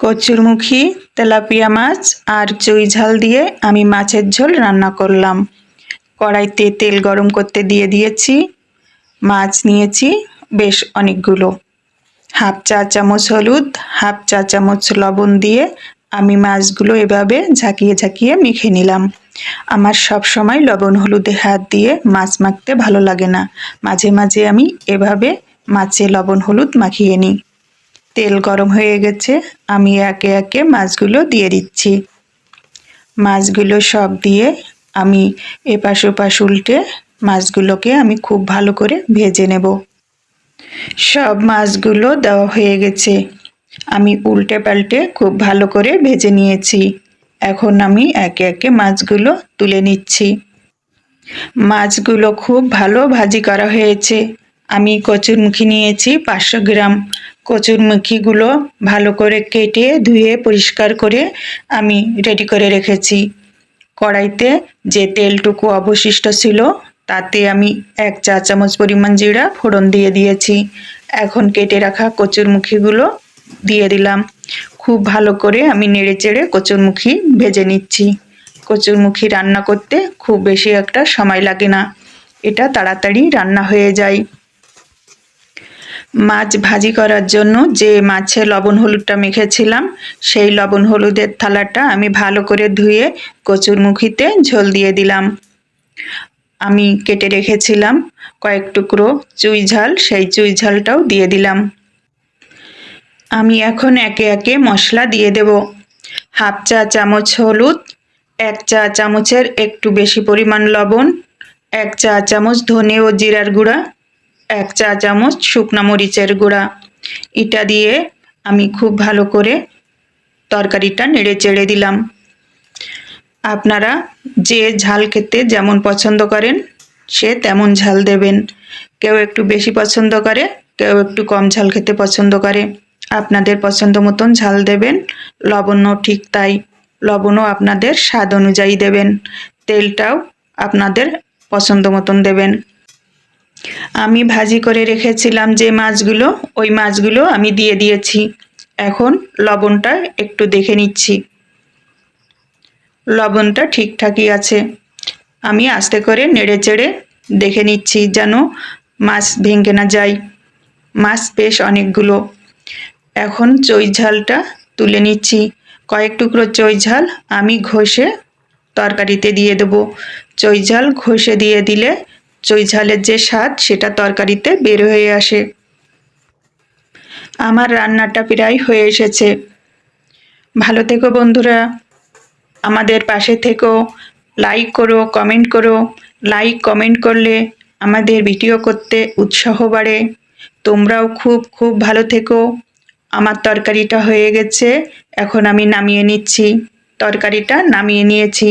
কচুরমুখী, tilapia মাছ আর চুই ঝাল দিয়ে আমি মাছের ঝোল রান্না করলাম। কড়াইতে তেল গরম করতে দিয়ে দিয়েছি। মাছ নিয়েছি বেশ অনেকগুলো। হাফ চা চামচ হলুদ, হাফ চা চামচ লবণ দিয়ে আমি মাছগুলো এভাবে ঝাঁকিয়ে ঝাঁকিয়ে মেখে নিলাম। আমার সব সময় লবণ হলুদে হাত দিয়ে মাছ মাখতে ভালো লাগে না। মাঝে মাঝে আমি এভাবে মাছে লবণ হলুদ মাখিয়ে নিই। তেল গরম হয়ে গেছে, আমি একে একে মাছগুলো দিয়ে দিচ্ছি। মাছগুলো সব দিয়ে আমি এপাশ ওপাশ উল্টে মাছগুলোকে আমি খুব ভালো করে ভেজে নেব। সব মাছগুলো দেওয়া হয়ে গেছে। আমি উল্টে পাল্টে খুব ভালো করে ভেজে নিয়েছি। এখন আমি একে একে মাছগুলো তুলে নিচ্ছি। মাছগুলো খুব ভালো ভাজি করা হয়েছে। আমি কচুরমুখী নিয়েছি পাঁচশো গ্রাম। কচুরমুখীগুলো ভালো করে কেটে ধুয়ে পরিষ্কার করে আমি রেডি করে রেখেছি। কড়াইতে যে তেলটুকু অবশিষ্ট ছিল, তাতে আমি এক চা চামচ পরিমাণ জিরা ফোড়ন দিয়ে দিয়েছি। এখন কেটে রাখা কচুরমুখীগুলো দিয়ে দিলাম। খুব ভালো করে আমি নেড়ে চেড়ে কচুরমুখী ভেজে নিচ্ছি। কচুরমুখী রান্না করতে খুব বেশি একটা সময় লাগে না। এটা তাড়াতাড়ি রান্না হয়ে যায়। মাছ ভাজি করার জন্য যে মাছে লবণ হলুদটা মেখেছিলাম, সেই লবণ হলুদের থালাটা আমি ভালো করে ধুয়ে কচুর মুখিতে ঝোল দিয়ে দিলাম। আমি কেটে রেখেছিলাম কয়েক টুকরো চুই ঝাল, সেই চুই ঝালটাও দিয়ে দিলাম। আমি এখন একে একে মশলা দিয়ে দেব। হাফ চা চামচ হলুদ, এক চা চামচের একটু বেশি পরিমাণ লবণ, এক চা চামচ ধনে ও জিরার গুঁড়া এক চা চামচ শুকনা মরিচের গুঁড়া। এটা দিয়ে আমি খুব ভালো করে তরকারিটা নেড়ে চেড়ে দিলাম। আপনারা যে ঝাল খেতে যেমন পছন্দ করেন, সে তেমন ঝাল দেবেন। কেউ একটু বেশি পছন্দ করে, কেউ একটু কম ঝাল খেতে পছন্দ করে। আপনাদের পছন্দ মতন ঝাল দেবেন, লবণও ঠিক তাই। লবণও আপনাদের স্বাদ অনুযায়ী দেবেন। তেলটাও আপনাদের পছন্দ মতন দেবেন। আমি ভাজি করে রেখেছিলাম যে মাছগুলো, ওই মাছগুলো আমি দিয়ে দিয়েছি। এখন লবণটা একটু দেখে নিচ্ছি। লবণটা ঠিকঠাকই আছে। আমি আস্তে করে নেড়ে চেড়ে দেখে নিচ্ছি যেন মাছ ভেঙে না যায়। মাছ বেশ অনেকগুলো। এখন চই ঝালটা তুলে নিচ্ছি। কয়েক টুকরো চই ঝাল আমি ঘষে তরকারিতে দিয়ে দেবো। চই ঝাল ঘষে দিয়ে দিলে চই ঝালের যে স্বাদ, সেটা তরকারিতে বের হয়ে আসে। আমার রান্নাটা প্রায় হয়ে এসেছে। ভালো থেকো বন্ধুরা। আমাদের পাশে থেকো। লাইক করো কমেন্ট করো। লাইক কমেন্ট করলে আমাদের ভিডিও করতে উৎসাহ বাড়ে। তোমরাও খুব খুব ভালো থেকো। আমার তরকারিটা হয়ে গেছে। এখন আমি নামিয়ে নিচ্ছি। তরকারিটা নামিয়ে নিয়েছি।